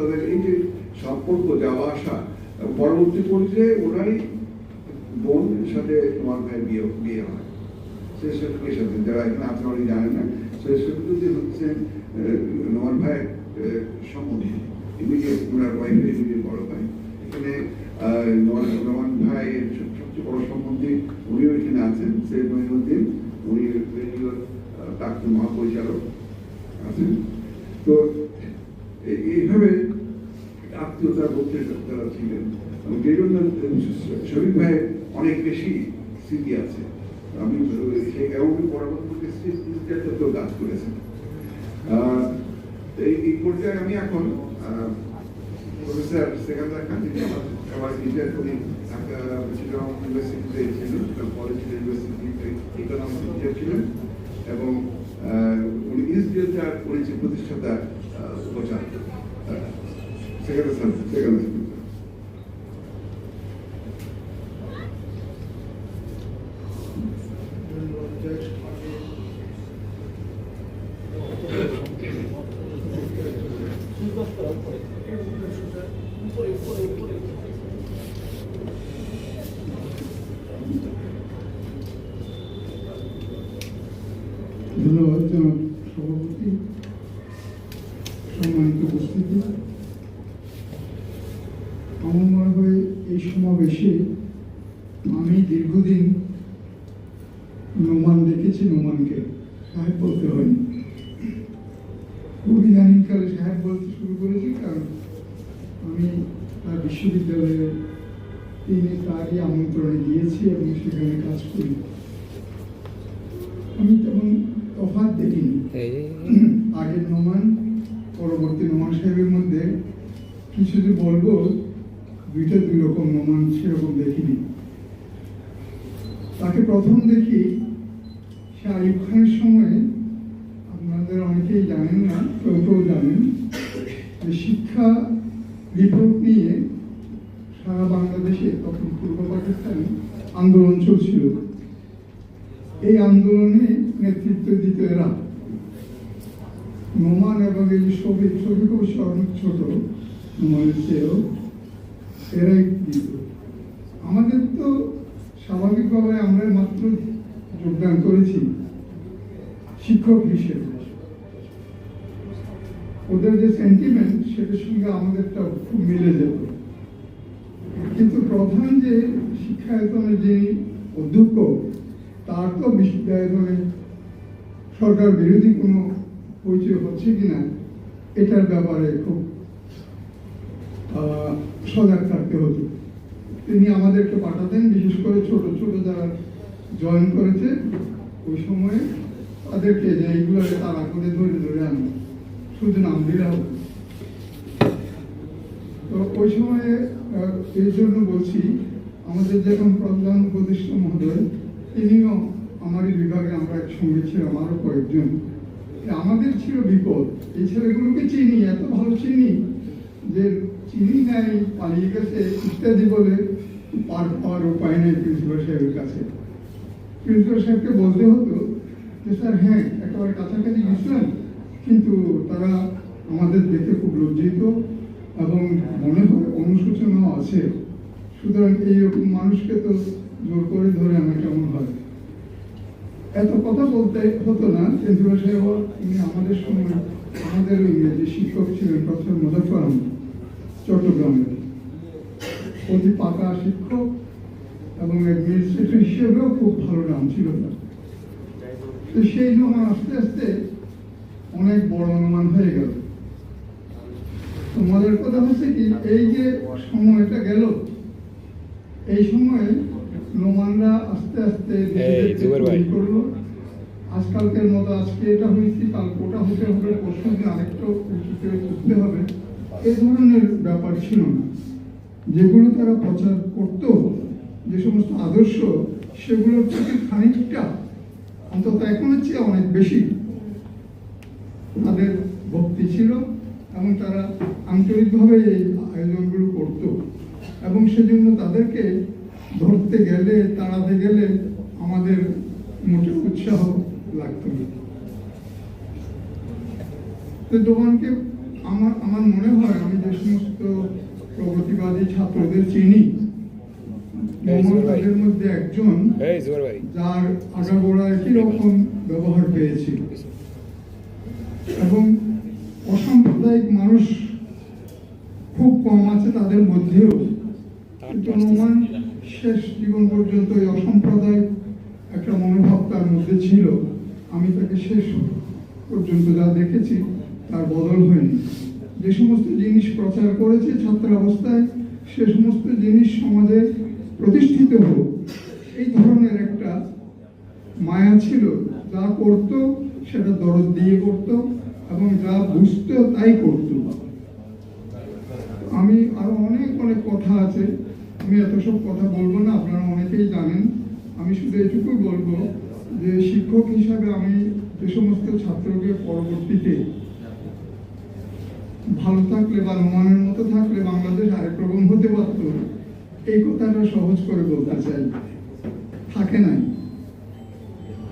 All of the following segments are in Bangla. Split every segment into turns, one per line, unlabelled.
তাদের এই যে সম্পর্ক যাওয়া আসা পরবর্তী পর্যায়ে ওরাই বোনের সাথে তোমার ভাইয়ের বিয়ে বিয়ে হয়। শফিকের সাথে যারা এখানে আপনারা অনেকে জানেন না শফিকুদ্দি হচ্ছেন নোমান ভাইয়ের সম্বন্ধী। ইমিডিয়েট ওনার ওয়াইফের ইমিডিয়েট বড় ভাই। এখানে নোমান নোমান ভাইয়ের সবচেয়ে বড় সম্বন্ধী উনিও এখানে আছেন। সৈয়দ মহিনুদ্দিন, উনি রেডিওর প্রাক্তন মহাপরিচালক আছেন। তো আত্মীয়তার মধ্যে তারা ছিলেন যে জন্য শরীফ ভাইয়ের অনেক বেশি স্মৃতি আছে। আমি সেই এবং পরবর্তীতে কাজ করেছেন। এই এই পর্যায়ে আমি এখন প্রফেসর সেকান্দার খান আমার আমার টিচার ঢাকা ইউনিভার্সিটিতে ছিলেন টিচার ছিলেন এবং উনি ইস্ট ডেল্টার উনি যে প্রতিষ্ঠাতা উপাচার্য সেকেন্ড স্যার সেকেন্ড
ধন্যবাদ আমার মনে হয় এই সমাবেশে আমি দীর্ঘদিন নোমান দেখেছি নোমানকে সাহেব বলতে হয়নি। খুব ইদানিংকালে সাহেব বলতে শুরু করেছি কারণ আমি তার বিশ্ববিদ্যালয়ে তিনি তারই আমন্ত্রণে গিয়েছি এবং সেখানে কাজ করি। আমি তেমন তফাৎ দেখিনি। আগের নোমান পরবর্তী নোমান সাহেবের মধ্যে কিছু যে বলব দুইটা দুই রকম নোমান সেরকম দেখিনি। তাকে প্রথম দেখি সে আইব খানের সময়, আপনাদের অনেকেই জানেন না কেউ কেউ জানেন, যে শিক্ষা রিপোর্ট নিয়ে সারা বাংলাদেশে, তখন পূর্ব পাকিস্তানে আন্দোলন চলছিল। এই আন্দোলনে নেতৃত্ব দিত এরা। নোমান এবং এই শফিক শফিক অবশ্য অনেক ছোট, নোমানের চেয়েও। এরাই দিত আমাদের তো স্বাভাবিকভাবে আমরা মাত্র যোগদান করেছি শিক্ষক হিসেবে। ওদের যে সেন্টিমেন্ট সেটার সঙ্গে আমাদেরটা খুব মিলে যেত কিন্তু প্রধান যে শিক্ষায়তনের যে অধ্যক্ষ, তার তো বিশ্ববিদ্যালয়ে সরকার বিরোধী কোনো পরিচয় হচ্ছে কিনা, এটার ব্যাপারে খুব সজাগ থাকতে হতো। তিনি আমাদেরকে পাঠাতেন, বিশেষ করে ছোট ছোট যারা জয়েন করেছে, ওই সময়ে তাদেরকে যে এইগুলো তারা করে ধরে ধরে আনো শুধু নাম দিলে হবে তো ওই সময়ে এই জন্য বলছি, আমাদের যেরকম প্রধান উপদেষ্টা মহোদয়, তিনিও আমারই বিভাগে, আমরা একসঙ্গে ছিলাম, আরও কয়েকজন। আমাদের ছিল বিপদ। এই ছেলেগুলোকে চিনি, এত ভালো চিনি যে চিনি নাই পালিয়ে গেছে, ইত্যাদি বলে পার পাওয়ার উপায় নেই প্রিন্সিপাল সাহেবের কাছে। প্রিন্সিপাল সাহেবকে বলতে হতো যে, স্যার হ্যাঁ একেবারে কাছাকাছি গেছিলাম, কিন্তু তারা আমাদের দেখে খুব লজ্জিত এবং মনে হয় অনুশোচনাও আছে। সুতরাং এইরকম মানুষকে তো জোর করে ধরে আনা কেমন হয়? এত কথা বলতে হতো না প্রিন্সিপাল সাহেব, তিনি আমাদের সময়, আমাদের ইংরেজি শিক্ষক ছিলেন, প্রফেসর মুজাফর আহমদ। চট্টগ্রামের অতি পাকা শিক্ষক এবং অ্যাডমিনিস্ট্রেটর হিসেবেও খুব ভালো নাম ছিল তার। তো সেই নোমান আস্তে আস্তে অনেক বড় অনুমান হয়ে গেল। তো মজার কথা হচ্ছে কি এই যে সময়টা গেল এই সময়ে নোমানরা আস্তে আস্তে করল আজকালকের মতো আজকে এটা হয়েছে কাল ওটা হতে হবে পরশু দিন আরেকটা উঁচুতে উঠতে হবে। এই ধরনের ব্যাপার ছিল না। যেগুলো তারা প্রচার করত, যে সমস্ত আদর্শ, সেগুলোর থেকে খানিকটা অন্তত এখনের চেয়ে অনেক বেশি। তাদের ভক্তি ছিল এবং তারা আন্তরিকভাবে এই আয়োজনগুলো করত। এবং সেজন্য তাদেরকে ধরতে গেলে, তাড়াতে গেলে আমাদের মোটে উৎসাহ লাগতো না। তো দোকানকে আমার আমার মনে হয় আমি যে সমস্ত প্রগতিবাদী ছাত্রদের চিনি তাদের মধ্যে একজন যার আগাগোড়া একই রকম ব্যবহার পেয়েছিল এবং অসাম্প্রদায়িক মানুষ খুব কম আছে তাদের মধ্যেও। কিন্তু নোমান শেষ জীবন পর্যন্ত এই অসাম্প্রদায়িক একটা মনোভাব তার মধ্যে ছিল। আমি তাকে শেষ পর্যন্ত যা দেখেছি তার বদল হয়নি। যে সমস্ত জিনিস প্রচার করেছে ছাত্রাবস্থায়, সে সমস্ত জিনিস সমাজে প্রতিষ্ঠিত হোক। এই ধরনের একটা মায়া ছিল, যা করত, সেটা দরদ দিয়ে করত এবং যা বুঝতো, তাই করত। আমি আরও অনেক অনেক কথা আছে। আমি এত সব কথা বলব না, আপনারা অনেকেই জানেন। আমি শুধু এটুকুই বলব যে শিক্ষক হিসাবে আমি যে সমস্ত ছাত্রকে পরবর্তীতে ভালো থাকলে বা রোমানের মতো থাকলে বাংলাদেশ আরেক রকম হতে পারতো। এই কথাটা সহজ করে বলতে চাই। থাকে নাই।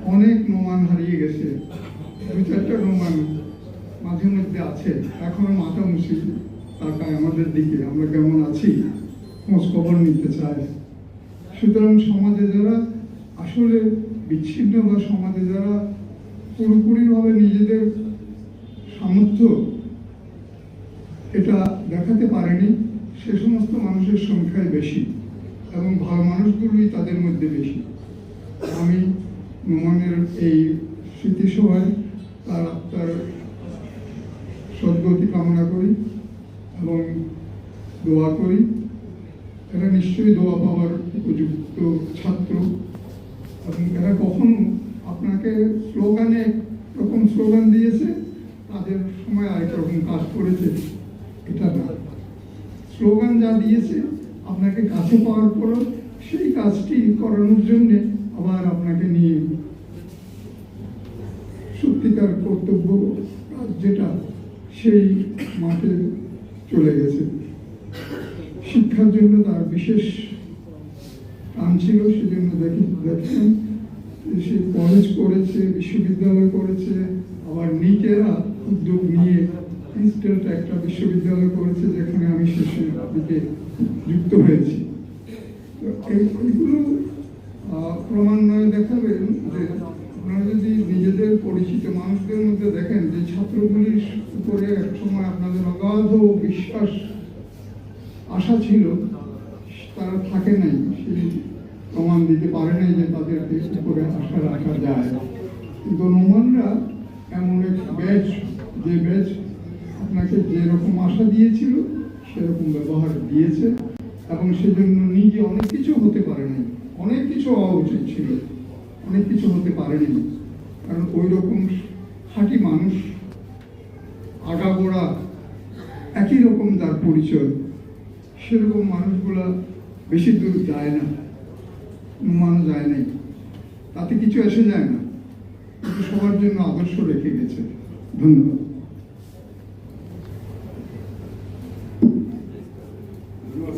অনেক নোমান হারিয়ে গেছে। দু চারটা নোমান মাঝে মধ্যে আছে। এখনও মাথা মুছি তাকায় আমাদের দিকে। আমরা কেমন আছি? খোঁজ খবর নিতে চায় সুতরাং সমাজে যারা আসলে বিচ্ছিন্ন বা সমাজে যারা পুরোপুরিভাবে নিজেদের সামর্থ্য এটা দেখাতে পারেনি। সে সমস্ত মানুষের সংখ্যাই বেশি এবং ভালো মানুষগুলোই তাদের মধ্যে বেশি। আমি নোমানের এই স্মৃতিসভায় তার তার সদ্গতি কামনা করি এবং দোয়া করি। এরা নিশ্চয়ই দোয়া পাওয়ার উপযুক্ত ছাত্র এবং এরা কখনো আপনাকে স্লোগানে রকম স্লোগান দিয়েছে, তাদের সময় আরেক রকম কাজ করেছে। এটা না। স্লোগান যা দিয়েছে, আপনাকে কাছে পাওয়ার পর সেই কাজটি করানোর জন্য আবার আপনাকে নিয়ে সত্যিকার কর্তব্য যেটা সেই মাঠে চলে গেছে। শিক্ষার জন্য তার বিশেষ টান ছিল, সেজন্য দেখি, দেখেন, সে কলেজ করেছে, বিশ্ববিদ্যালয় করেছে, আবার নিকেরা উদ্যোগ নিয়ে ইনস্টেন্ট একটা বিশ্ববিদ্যালয় করেছে যেখানে আমি শেষের দিকে যুক্ত হয়েছি। তো এইগুলো ক্রমান্বয়ে দেখাবেন যে আপনারা যদি নিজেদের পরিচিত মানুষদের মধ্যে দেখেন যে ছাত্রগুলির উপরে এক সময় আপনাদের অগাধ বিশ্বাস, আশা ছিল, তারা থাকে নাই, সেই প্রমাণ দিতে পারে নাই যে তাদেরকে উপরে আশা রাখা যায়। কিন্তু নোমানরা এমন এক ব্যাচ, যে ব্যাচ আপনাকে যেরকম আশা দিয়েছিল, সেরকম ব্যবহার দিয়েছে। এবং সেজন্য নিজে অনেক কিছু হতে পারে নাই অনেক কিছু হওয়া উচিত ছিল। অনেক কিছু হতে পারেনি। কারণ ওই রকম খাঁটি মানুষ, আগাগোড়া একই রকম তার পরিচয়। সেরকম মানুষগুলা বেশি দূর যায় না। মানুষ যায় নাই। তাতে কিছু এসে যায় না। সবার জন্য আদর্শ রেখে গেছে। ধন্যবাদ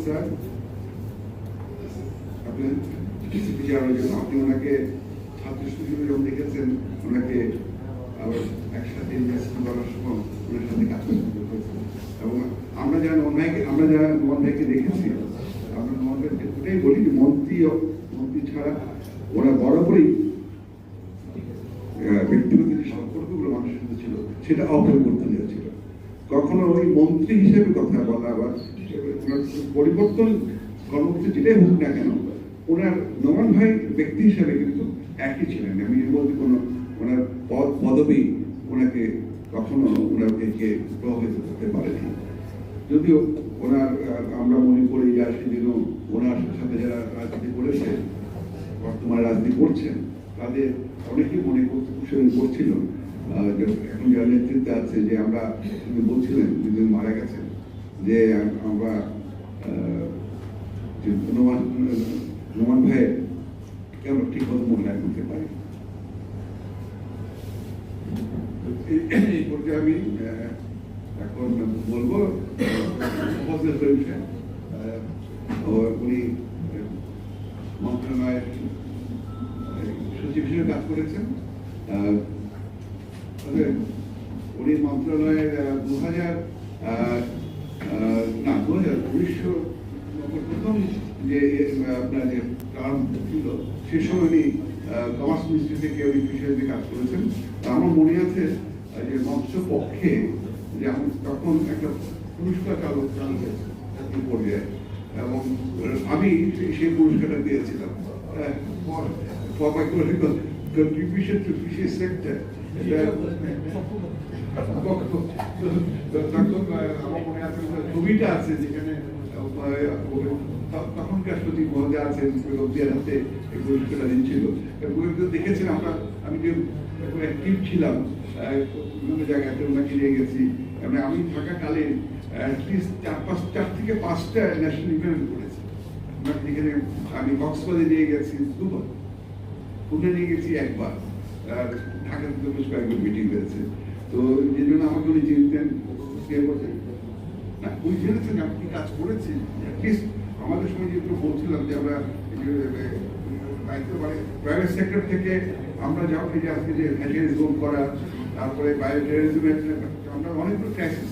স্যার আপনি কিছু বিচারের জন্য আপনি ওনাকে ছাত্র শিবিরে যখন দেখেছেন ওনাকে আবার একসাথে ইনভেস্ট করার সময় ওনার সাথে কাজ করতে হয়েছে এবং আমরা যারা মোহন ভাইকে আমরা যারা ভাইকে দেখেছি, আমরা ভাইকে ওটাই বলি যে মন্ত্রী মন্ত্রী ছাড়া ওরা বরাবরই ব্যক্তিগত যে সম্পর্কগুলো মানুষের সাথে ছিল, সেটা অপরিবর্তনীয় ছিল। কখনো ওই মন্ত্রী হিসেবে কথা বলা বা পরিবর্তন কর্মসূচি যেটাই হোক না কেন, ওনার নোমান ভাই ব্যক্তি হিসেবে কিন্তু একই ছিলেন। আমি মধ্যে কোনো ওনার পদ, পদবি ওনাকে কখনো ওনাকে প্রভাবিত যদিও ওনার, আমরা মনে করি যে সেদিন ওনার সাথে যারা রাজনীতি করেছে বর্তমানে রাজনীতি করছেন, তাদের অনেকেই মনে করছিল এখন যারা নেতৃত্বে আছে, যে আমরা তিনি বলছিলেন যিনি মারা গেছেন, যে আমরা যে নোমান ভাইয়ের কেমন ঠিক মতো মূল্যায়ন করতে পারি এই- আমি এখন বলব প্রফেসর পরীক্ষা উনি মন্ত্রণালয়ের সচিব হিসেবে কাজ করেছেন। উনি মন্ত্রণালয়ের দু হাজার না দু হাজার উনিশশো প্রথম যে আপনার যে টার্ম ছিল, সে সময় উনি কমার্স মিনিস্ট্রি থেকে ওই বিষয়ে কাজ করেছেন। আমার মনে আছে যে মঞ্চ পক্ষে যে তখন একটা পুরস্কার চালক চালু হয়েছে জাতীয় পর্যায়ে এবং আমি সেই- সেই পুরস্কারটা দিয়েছিলাম মনে আছে আমি যে অ্যাক্টিভ ছিলাম জায়গাতে ওনাকে নিয়ে গেছি। মানে আমি থাকাকালে চার পাঁচ, চার থেকে পাঁচটা ন্যাশনাল ইভেন্ট করেছি। যেখানে আমি কক্সবাজারে নিয়ে গেছি, দুবার। পুনে নিয়ে গেছি একবার। ঢাকাতে তো বেশ কয়েকবার মিটিং হয়েছে। তো যে জন্য আমাকে উনি চিনতেন না, উনি জেনেছেন কি কাজ করেছি। অ্যাটলিস্ট আমাদের যে একটু বলছিলাম যে আমরা প্রাইভেট সেক্টর থেকে আমরা যাও যে আজকে যে জোন করা, তারপরে বায়োটেরিজমের আমরা অনেকগুলো ক্রাইসিস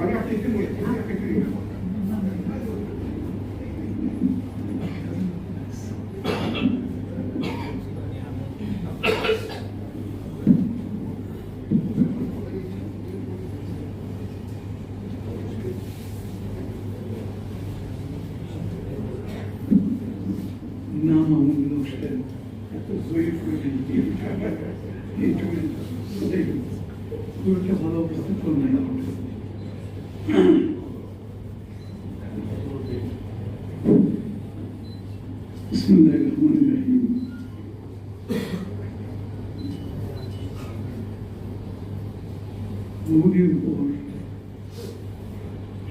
মানে আপনি একটু বলুন, আপনি একটু বলুন।
নাম আমুল হোসেন
এত জয়ী করে দিচ্ছি। এই জন্য দেখুন,
খুব একটা ভালো উপস্থাপন নাই বিসমিল্লাহির রহমানির রহিম বহুদিন পর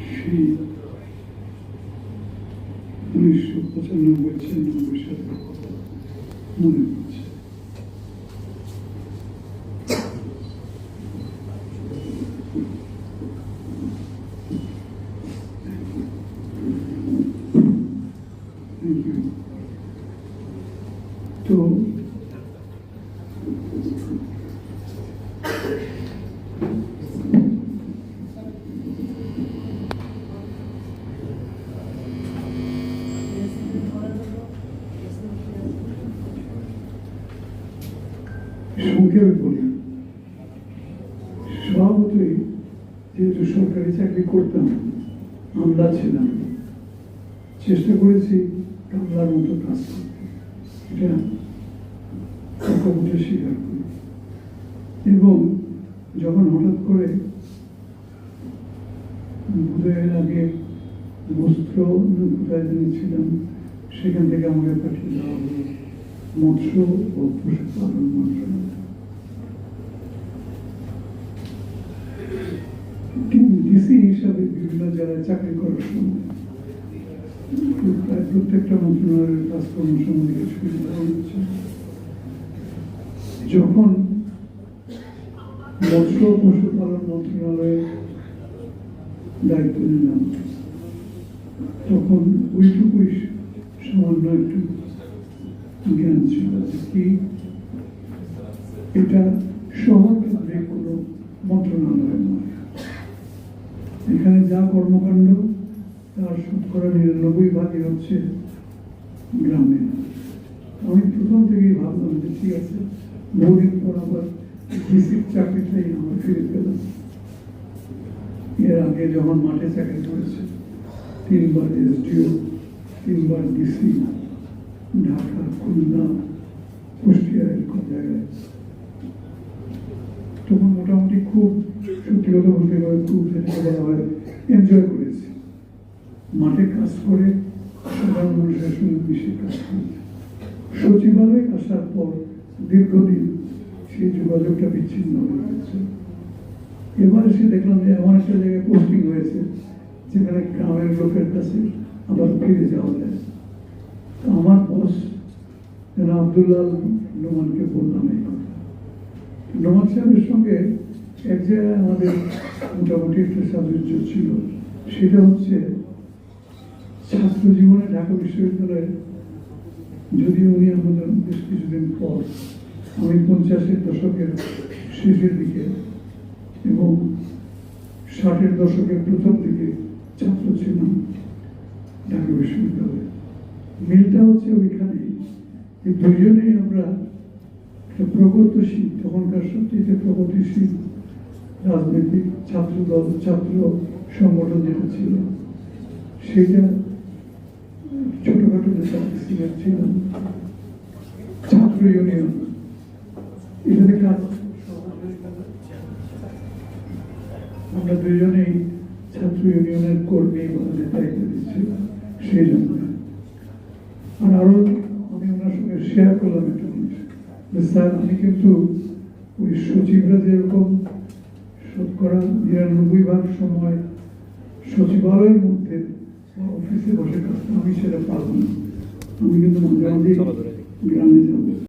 সেই উনিশশো পঁচানব্বই ছিয়ানব্বই সালের কথা মনে পড়ছে Thank you. তো সংক্ষেপে বলি স্বভাবতই যেহেতু সরকারি চাকরি করতাম আমরা ছিলাম। চেষ্টা করেছি করি এবং যখন হঠাৎ করে বোধহয়ের আগে বস্ত্র ছিলাম সেখান থেকে আমাকে পাঠিয়ে দেওয়া হলো মৎস্য ও পশুপালন মন্ত্রণালয় ডিসি হিসাবে বিভিন্ন জায়গায় চাকরি করার সময় প্রায় প্রত্যেকটা মন্ত্রণালয়ের কাজকর্ম সম্বন্ধে ছিল। যখন মৎস্য পশুপালন মন্ত্রণালয়ের দায়িত্ব নিলাম, তখন ওইটুকুই সামান্য একটু জ্ঞান ছিল কি এটা শহর কোনো মন্ত্রণালয় নয় এখানে যা কর্মকাণ্ড তার শতকরা নিরানব্বই ভাগই হচ্ছে গ্রামে। আমি প্রথম থেকেই ভাবলাম যে ঠিক আছে বহুদিন পর আবার ডিসির চাকরিটাই আমার ফিরে পেলাম। এর আগে যখন মাঠে চাকরি করেছে, তিনবার এসডিও, তিনবার ডিসি, ঢাকা, খুলনা কুষ্টিয়া এরকম জায়গায়। তখন মোটামুটি খুব সত্যি কথা বলতে গেলে খুব যেটাকে বলা হয় এনজয় করেছি। মাঠে কাজ করে, সাধারণ মানুষের সঙ্গে মিশে কাজ করে। সচিবালয়ে আসার পর দীর্ঘদিন সেই যোগাযোগটা বিচ্ছিন্ন হয়ে গেছে। এবার এসে দেখলাম যে এমন একটা জায়গায় পোস্টিং হয়েছে, যেখানে গ্রামের লোকের কাছে আবার ফিরে যাওয়া যায়। আমার বস যেন আবদুল্লাহ নোমানকে বললাম এই কথা। নোমান সাহেবের সঙ্গে এক জায়গায় আমাদের মোটামুটি একটা সাদৃশ্য ছিল, সেটা হচ্ছে ছাত্র জীবনে ঢাকা বিশ্ববিদ্যালয়ে যদিও উনি আমাদের বেশ কিছুদিন পর আমি পঞ্চাশের দশকের শেষের দিকে এবং ষাটের দশকের প্রথম দিকে ছাত্র ছিলাম ঢাকা বিশ্ববিদ্যালয়ে। মিলটা হচ্ছে ওইখানে এই দুজনেই আমরা একটা প্রগতিশীল, তখনকার সবচেয়ে প্রগতিশীল রাজনৈতিক ছাত্র দল ছাত্র সংগঠন যেটা ছিল, সেটা ছোটখাটো নেতা সিনিয়র ছিলাম ছাত্র ইউনিয়ন এখানে কাজ আমরা দুজনেই ছাত্র ইউনিয়নের কর্মী বা নেতা ইত্যাদি ছিলাম সেই জন্য আর আরও আমি ওনার সঙ্গে শেয়ার করলাম একটা জিনিস স্যার আমি কিন্তু ওই সচিবরা যেরকম শতকরা নিরানব্বই ভাগ সময় সচিবালয়ের মধ্যে অফিসে বসে কাজ আমি সেটা পারব না। আমি কিন্তু মাঝে মাঝে গ্রামে যাব।